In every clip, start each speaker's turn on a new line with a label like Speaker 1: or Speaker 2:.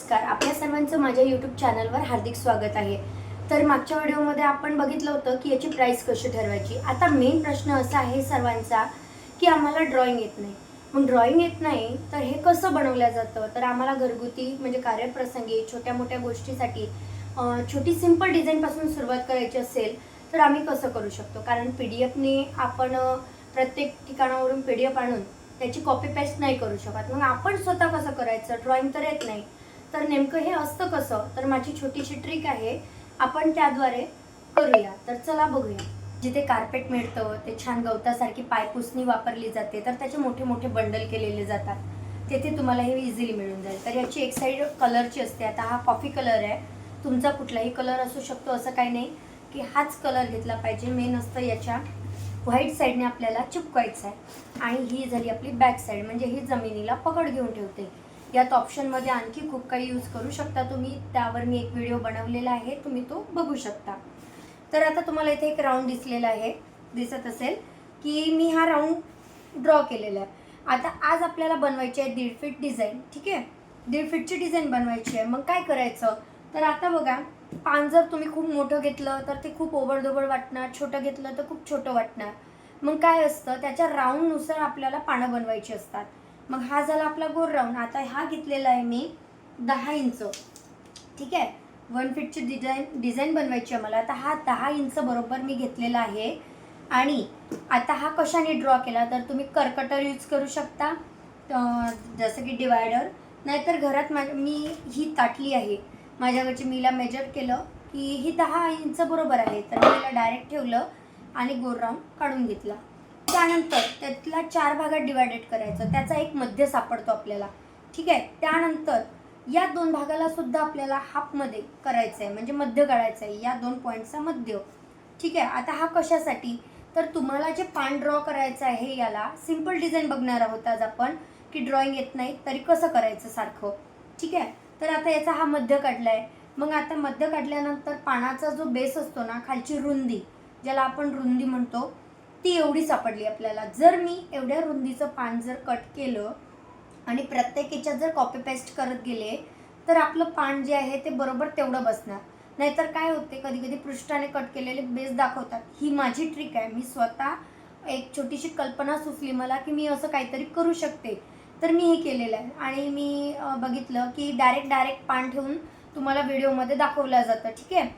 Speaker 1: नमस्कार. आपल्या सर्वांचं माझ्या यूट्यूब चॅनलवर हार्दिक स्वागत आहे. तर मागच्या व्हिडिओमध्ये आपण बघितलं होतं की याची प्राईस कशी ठरवायची? आता मेन प्रश्न असा आहे सर्वांचा की आम्हाला ड्रॉइंग येत नाही. मग ड्रॉइंग येत नाही तर हे कसं बनवलं जातं? तर आम्हाला घरगुती म्हणजे कार्यप्रसंगी छोट्या मोठ्या गोष्टीसाठी छोटी सिंपल डिझाईनपासून सुरुवात करायची असेल तर आम्ही कसं करू शकतो? कारण पी डी एफने आपण प्रत्येक ठिकाणावरून पी डी एफ आणून त्याची कॉपी पेस्ट नाही करू शकत. मग आपण स्वतः कसं करायचं? ड्रॉइंग तर येत नाही. तर नेमकं हे असतं कसं? तर माझी छोटीशी ट्रिक आहे. आपण त्याद्वारे करूया. तर चला बघूया. जिथे कार्पेट मिळतं ते छान गवतासारखी पायपुसणी वापरली जाते तर त्याचे मोठे मोठे बंडल केलेले जातात. तेथे तुम्हाला हे इझिली मिळून जाईल. तर याची एक साईड कलरची असते. आता हा कॉफी कलर आहे. तुमचा कुठलाही कलर असू शकतो असं काही नाही की हाच कलर घेतला पाहिजे. मेन असतं याच्या व्हाईट साईडने आपल्याला चिपकायचं आहे. आणि ही झाली आपली बॅक साईड म्हणजे ही जमिनीला पकड घेऊन ठेवते. यात ऑप्शनमध्ये आणखी खूप काही यूज करू शकता तुम्ही. त्यावर मी एक व्हिडिओ बनवलेला आहे. तुम्ही तो बघू शकता. तर आता तुम्हाला इथे एक राऊंड दिसलेला आहे. दिसत असेल की मी हा राऊंड ड्रॉ केलेला आहे. आता आज आपल्याला बनवायची आहे दीड फीट डिझाईन ठीक आहे? दीड फीटची डिझाईन बनवायची आहे. मग काय करायचं? तर आता बघा पान जर तुम्ही खूप मोठं घेतलं तर ते खूप ओबडधोबड वाटणार. छोटं घेतलं तर खूप छोटं वाटणार. मग काय असतं? त्याच्या राऊंडनुसार आपल्याला पानं बनवायची असतात. मग हा झाला आपला गोल राऊंड. आता हा घेतलेला आहे मी दहा इंच. ठीक आहे? वन फिटची डिझाईन डिझाईन बनवायची आहे मला. आता हा दहा इंच बरोबर मी घेतलेला आहे. आणि आता हा कशाने ड्रॉ केला? तर तुम्ही कर्कटर यूज करू शकता. जसं की डिवायडर नाहीतर घरात मा मी ही ताटली आहे. माझ्याकडची मीला मेजर केलं की ही दहा इंच बरोबर आहे. तर मी डायरेक्ट ठेवलं आणि गोल राऊंड काढून घेतला. त्यानंतर त्यातला चार भागात डिवायडेड करायचं. त्याचा एक मध्य सापडतो आपल्याला. ठीक आहे? त्यानंतर या दोन भागाला सुद्धा आपल्याला हाफमध्ये करायचं आहे म्हणजे मध्य काढायचं आहे या दोन पॉईंटचा मध्य. ठीक आहे? आता हा कशासाठी? तर तुम्हाला जे पान ड्रॉ करायचं आहे याला सिंपल डिझाईन बघणार आहोत आज आपण की ड्रॉइंग येत नाही तरी कसं करायचं सारखं. ठीक आहे? तर आता याचा हा मध्य काढला आहे मग आता मध्य काढल्यानंतर पानाचा जो बेस असतो ना खालची रुंदी ज्याला आपण रुंदी म्हणतो ती एवढी सापडली आपल्याला. जर मी एवढ्या रुंदीचं पान जर कट केलं आणि प्रत्येकीच्या जर कॉपी पेस्ट करत गेले तर आपलं पान जे आहे ते बरोबर तेवढं बसणार. नाहीतर काय होते कधी कधी पृष्ठाने कट केलेले बेस दाखवतात. ही माझी ट्रिक आहे. मी स्वतः एक छोटीशी कल्पना सुचली मला की मी असं काहीतरी करू शकते. तर मी हे केलेलं आहे. आणि मी बघितलं की डायरेक्ट डायरेक्ट पान ठेवून तुम्हाला व्हिडिओमध्ये दाखवलं जातं. ठीक आहे?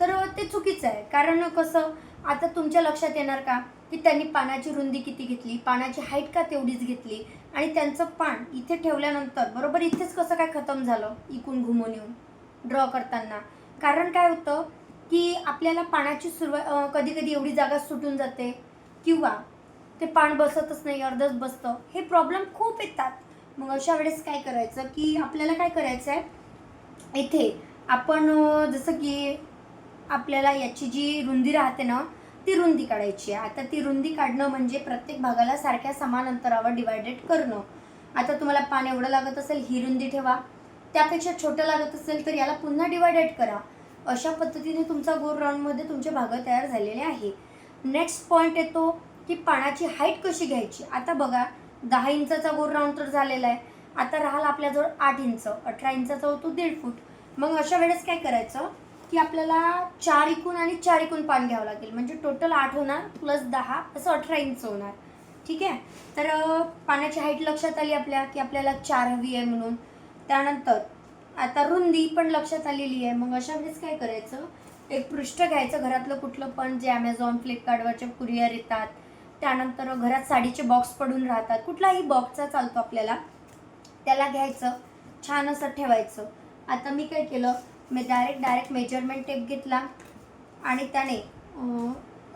Speaker 1: तर ते चुकीचं आहे. कारण कसं आता तुमच्या लक्षात येणार का? की त्यांनी पानाची रुंदी किती घेतली पानाची हाईट का तेवढीच घेतली आणि त्यांचं पान इथे ठेवल्यानंतर बरोबर इथेच कसं काय खतम झालं इकून घुमून येऊन ड्रॉ करताना? कारण काय होतं की आपल्याला पानाची सुरुवात कधी कधी एवढी जागा सुटून जाते किंवा ते पान बसतच नाही अर्धच बसतं. हे प्रॉब्लेम खूप येतात. मग अशा वेळेस काय करायचं की आपल्याला काय करायचं आहे इथे आपण जसं की आपल्याला याची जी रुंदी राहते ना ती रुंदी काढायची आहे. आता ती रुंदी काढणं म्हणजे प्रत्येक भागाला सारख्या समान अंतरावर डिवायडेड करणं. आता तुम्हाला पान एवढं लागत असेल ही रुंदी ठेवा. त्यापेक्षा छोटं लागत असेल तर याला पुन्हा डिवायडेड करा. अशा पद्धतीने तुमचा गोल राऊंडमध्ये तुमचे भाग तयार झालेले आहे. नेक्स्ट पॉईंट येतो की पानाची हाईट कशी घ्यायची? आता बघा दहा इंचाचा गोल राऊंड तर झालेला आहे. आता राहिला आपल्याजवळ आठ इंच अठरा इंचाचा होतो दीड फूट. मग अशा वेळेस काय करायचं? की आपल्याला चार इकून आणि चार इकून पान घ्यावं लागेल. म्हणजे टोटल आठ होणार प्लस दहा असं अठरा इंच होणार. ठीक आहे? तर पाण्याची हाईट लक्षात आली आपल्या की आपल्याला चार हवी आहे म्हणून. त्यानंतर आता रुंदी पण लक्षात आलेली आहे. मग अशा वेळेस काय करायचं? एक पृष्ठ घ्यायचं. घरातलं कुठलं पण जे ॲमेझॉन फ्लिपकार्टवरचे कुरिअर येतात. त्यानंतर घरात साडीचे बॉक्स पडून राहतात. कुठलाही बॉक्सचा चालतो आपल्याला. त्याला घ्यायचं. छान असं ठेवायचं. आता मी काय केलं? मी डायरेक्ट डायरेक्ट मेजरमेंट टेप घेतला आणि त्याने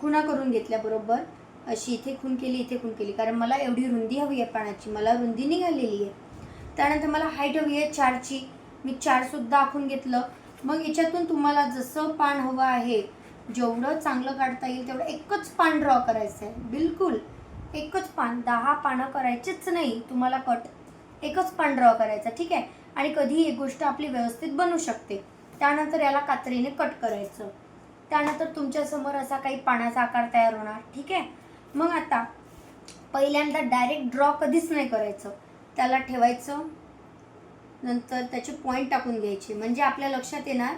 Speaker 1: खुणा करून घेतल्याबरोबर अशी इथे खून केली इथे खून केली. कारण मला एवढी रुंदी हवी आहे पाण्याची. मला रुंदी निघालेली आहे. त्यानंतर मला हाईट हवी आहे चारची. मी चारसुद्धा आखून घेतलं. मग याच्यातून तुम्हाला जसं पान हवं आहे जेवढं चांगलं काढता येईल तेवढं एकच पान ड्रॉ करायचं आहे बिलकुल. एकच पान. दहा पानं करायचीच नाही. तुम्हाला कट एकच पान ड्रॉ करायचं. ठीक आहे? आणि कधीही एक गोष्ट आपली व्यवस्थित बनू शकते. त्यानंतर याला कात्रीने कट करायचं. त्यानंतर तुमच्यासमोर असा काही पाण्याचा आकार तयार होणार ठीक आहे? मग आता पहिल्यांदा डायरेक्ट ड्रॉ कधीच नाही करायचं. त्याला ठेवायचं. नंतर त्याचे पॉईंट टाकून घ्यायचे. म्हणजे आपल्या लक्षात येणार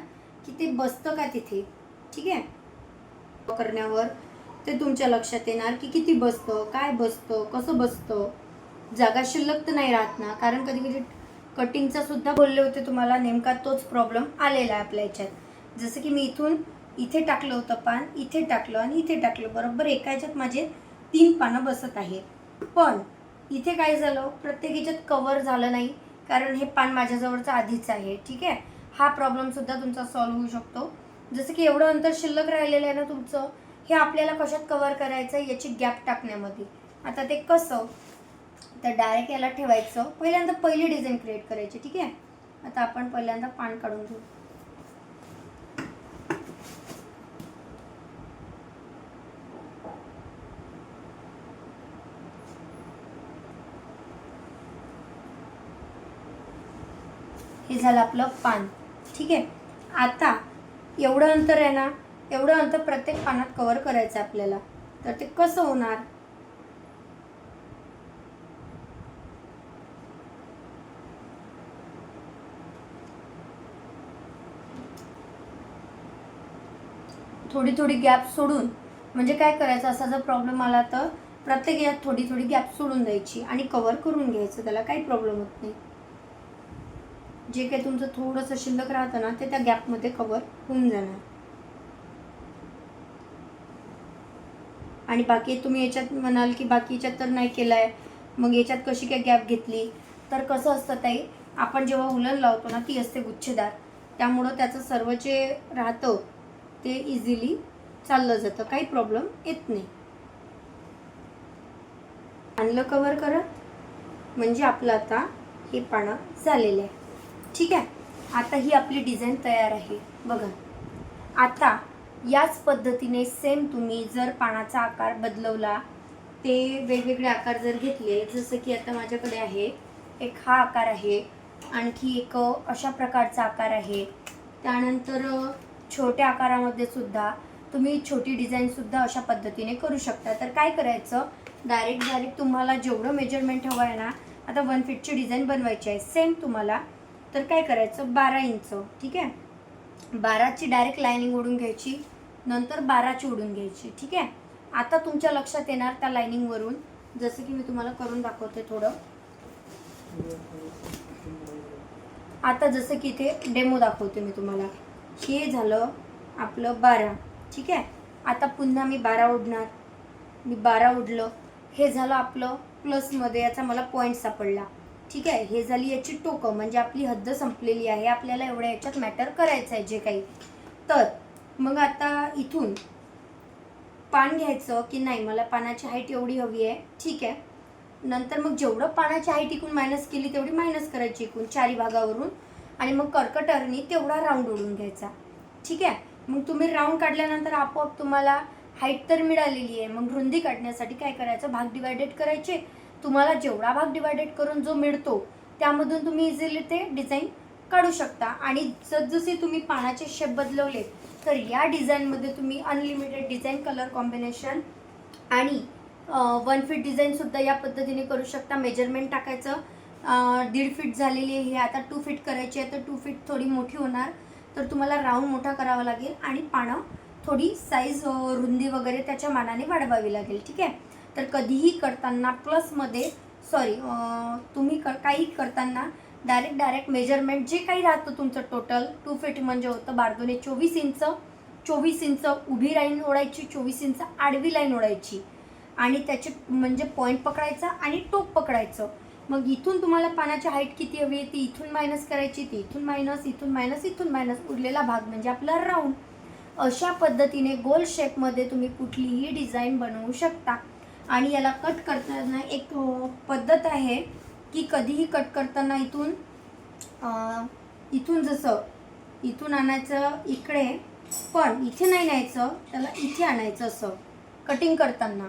Speaker 1: की ते बसतं का तिथे ठीक आहे? करण्यावर ते तुमच्या लक्षात येणार की किती बसतं काय बसतं कसं बसतं. जागा शिल्लक तर नाही राहत ना कारण कधी कधी कटिंगचा सुद्धा बोलले होते तुम्हाला नेमका तोच प्रॉब्लेम आलेला आहे आपल्या याच्यात. जसं की मी इथून इथे टाकलं होतं पान इथे टाकलं आणि इथे टाकलं. बरोबर एका याच्यात माझे तीन पानं बसत आहेत. पण इथे काय झालं प्रत्येक याच्यात कवर झालं नाही कारण हे पान माझ्याजवळचं आधीच आहे ठीक आहे? हा प्रॉब्लेमसुद्धा तुमचा सॉल्व्ह होऊ शकतो. जसं की एवढं अंतर शिल्लक राहिलेलं आहे ना तुमचं हे आपल्याला कशात कवर करायचं आहे याची गॅप टाकण्यामध्ये? आता ते कसं तर डायरेक्ट याला ठेवायचं. पहिल्यांदा पहिली डिझाईन क्रिएट करायची ठीक आहे? आता आपण पहिल्यांदा पान काढून घेऊ. हे झालं आपलं पान ठीक आहे? आता एवढं अंतर आहे ना एवढं अंतर प्रत्येक पानात कव्हर करायचं आहे आपल्याला. तर ते कसं होणार? थोडी थोडी गॅप सोडून म्हणजे काय करायचं असा जर प्रॉब्लेम आला तर प्रत्येक यात थोडी थोडी गॅप सोडून द्यायची आणि कवर करून घ्यायचं त्याला काही प्रॉब्लेम होत नाही. जे काही तुमचं थोडंसं शिल्लक राहतं ना ते त्या गॅपमध्ये कवर होऊन जाणार. आणि बाकी तुम्ही याच्यात म्हणाल की बाकी याच्यात तर नाही केलं आहे मग याच्यात कशी काय गॅप घेतली? तर कसं असतं ताई आपण जेव्हा उलन लावतो ना ती असते गुच्छेदार. त्यामुळं त्याचं सर्व जे राहतं ते इझिली चाललं जातं. काही प्रॉब्लेम येत नाही. आणलं कवर करत म्हणजे आपलं आता हे पानं झालेलं आहे. ठीक आहे? आता ही आपली डिझाईन तयार आहे. बघा. आता याच पद्धतीने सेम तुम्ही जर पानाचा आकार बदलवला ते वेगवेगळे आकार जर घेतले जसं की आता माझ्याकडे आहे एक हा आकार आहे आणखी एक अशा प्रकारचा आकार आहे. त्यानंतर छोट्या आकारामध्ये सुद्धा तुम्ही छोटी डिझाईनसुद्धा अशा पद्धतीने करू शकता. तर काय करायचं? डायरेक्ट डायरेक्ट तुम्हाला जेवढं मेजरमेंट हवं आहे ना आता वन फिटची डिझाईन बनवायची आहे. सेम तुम्हाला. तर काय करायचं? बारा इंच ठीक आहे? बाराची डायरेक्ट लाईनिंग ओढून घ्यायची नंतर बाराची ओढून घ्यायची ठीक आहे? आता तुमच्या लक्षात येणार त्या लाईनिंगवरून जसं की मी तुम्हाला करून दाखवते थोडं. आता जसं की इथे डेमो दाखवते मी तुम्हाला. हे झालं आपलं बारा. ठीक आहे? आता पुन्हा मी बारा उडणार मी बारा उडलं हे झालं आपलं प्लसमध्ये याचा मला पॉईंट सापडला. ठीक आहे? हे झाली याची टोकं. म्हणजे आपली हद्द संपलेली आहे. आपल्याला एवढ्या याच्यात मॅटर करायचं आहे जे काही. तर मग आता इथून पान घ्यायचं की नाही? मला पानाची हाईट एवढी हवी आहे. ठीक आहे? नंतर मग जेवढं पानाची हाईट इकून मायनस केली तेवढी मायनस करायची इकून. चारी भागावरून. आणि मग कर्कटरनी तेवढा राऊंड ओढून घ्यायचा. ठीक आहे? मग तुम्ही राऊंड काढल्यानंतर आपोआप तुम्हाला हाईट तर मिळालेली आहे मग रुंदी काढण्यासाठी काय करायचं? भाग डिवायडेड करायचे. तुम्हाला जेवढा भाग डिवायडेड करून जो मिळतो त्यामधून तुम्ही इझिली ते डिझाईन काढू शकता. आणि जसजसे तुम्ही पानाचे शेप बदलवले तर या डिझाईनमध्ये तुम्ही अनलिमिटेड डिझाईन कलर कॉम्बिनेशन आणि वन फिट डिझाईनसुद्धा या पद्धतीने करू शकता. मेजरमेंट टाकायचं. दीड फीट झालेली आहे. हे आता टू फीट करायची आहे. तर टू फीट थोडी मोठी होणार. तर तुम्हाला राऊंड मोठा करावा लागेल आणि पानं थोडी साईज रुंदी वगैरे त्याच्या मानाने वाढवावी लागेल. ठीक आहे? तर कधीही करताना प्लसमध्ये सॉरी तुम्ही क काही करताना डायरेक्ट डायरेक्ट मेजरमेंट जे काही राहतं तुमचं टोटल टू फीट म्हणजे होतं बारदोने चोवीस इंच चोवीस इंच उभी लाईन ओढायची चोवीस इंच आडवी लाईन ओढायची. आणि त्याचे म्हणजे पॉईंट पकडायचा आणि टोक पकडायचं. मग इथून तुम्हाला पानाची हाईट किती हवी? आहे ती इथून मायनस करायची ती इथून मायनस इथून मायनस इथून मायनस उरलेला भाग म्हणजे आपला राऊंड अशा पद्धतीने गोल शेपमध्ये तुम्ही कुठलीही डिझाईन बनवू शकता. आणि याला कट करताना एक पद्धत आहे की कधीही कट करताना इथून इथून जसं इथून आणायचं इकडे पण इथे नाही न्यायचं त्याला इथे आणायचं असं. कटिंग करताना.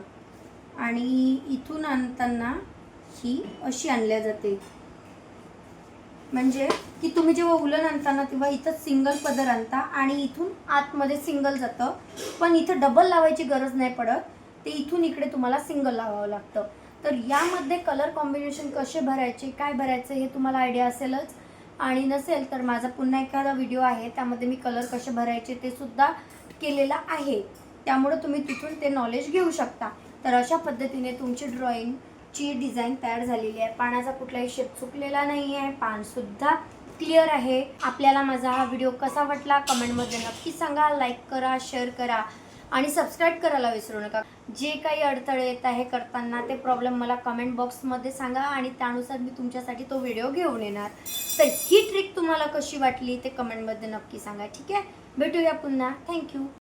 Speaker 1: आणि इथून आणताना ही अशी आणल्या जाते. म्हणजे की तुम्ही जेव्हा उलन आणताना तेव्हा इथं सिंगल पदर आणता आणि इथून आतमध्ये सिंगल जातं. पण इथं डबल लावायची गरज नाही पडत. ते इथून इकडे तुम्हाला सिंगल लावावं लागतं. तर यामध्ये कलर कॉम्बिनेशन कसे भरायचे काय भरायचे हे तुम्हाला आयडिया असेलच. आणि नसेल तर माझा पुन्हा एखादा व्हिडिओ आहे त्यामध्ये मी कलर कसे भरायचे ते सुद्धा केलेला आहे. त्यामुळं तुम्ही तिथून ते नॉलेज घेऊ शकता. तर अशा पद्धतीने तुमची ची डिझाईन तयार झालेली आहे. पानाचा कुठलाही शेप चुकलेला नाही आहे पानसुद्धा क्लिअर आहे. आपल्याला माझा हा व्हिडिओ कसा वाटला कमेंटमध्ये नक्की सांगा. लाईक करा शेअर करा आणि सबस्क्राईब करायला विसरू नका. जे काही अडथळे येत आहे करताना ते प्रॉब्लेम मला कमेंट बॉक्समध्ये सांगा आणि त्यानुसार मी तुमच्यासाठी तो व्हिडिओ घेऊन येणार. तर ही ट्रिक तुम्हाला कशी वाटली ते कमेंटमध्ये नक्की सांगा. ठीक आहे? भेटूया पुन्हा. थँक्यू